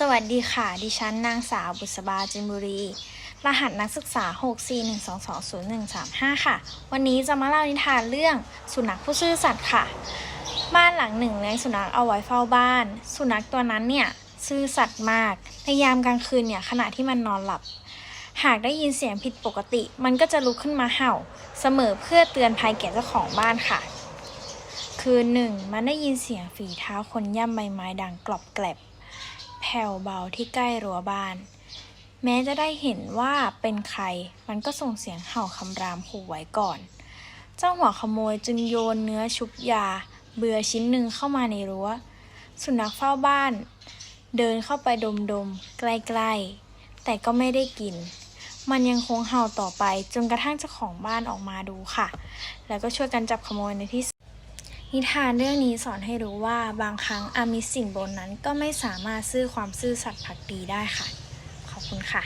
สวัสดีค่ะ ดิฉันนางสาวบุษบาจินบุรี รหัสนักศึกษา 641220135 ค่ะ วันนี้จะมาเล่านิทานเรื่องสุนัขผู้ซื่อสัตย์ค่ะ บ้านหลังหนึ่งเลี้ยงสุนัขเอาไว้เฝ้าบ้าน สุนัขตัวนั้นเนี่ยซื่อสัตย์มาก ในยามกลางคืนเนี่ยขณะที่มันนอนหลับ หากได้ยินเสียงผิดปกติ มันก็จะลุกขึ้นมาเห่า เสมอเพื่อเตือนภัยแก่เจ้าของบ้านค่ะ คืนหนึ่ง มันได้ยินเสียงฝีเท้าคนย่ำใบไม้ดังกรอบแกรบ ผ่วเบาที่ใกล้รั้วบ้าน แม้จะได้เห็นว่าเป็นใคร มันก็ส่งเสียงเห่าคำรามขู่ไว้ก่อน เจ้าหัวขโมยจึงโยนเนื้อชุบยา เบื่อชิ้นหนึ่งเข้ามาในรั้ว สุนัขเฝ้าบ้าน เดินเข้าไปดมๆใกล้ๆ แต่ก็ไม่ได้กิน มันยังคงเห่าต่อไปจนกระทั่งเจ้าของบ้านออกมาดูค่ะ แล้วก็ช่วยกันจับขโมยในที่สุด นิทานเรื่องนี้สอนให้รู้ว่าบางครั้งอามิสสิ่งบนนั้นก็ไม่สามารถซื้อความซื่อสัตย์ผักดีได้ค่ะ ขอบคุณค่ะ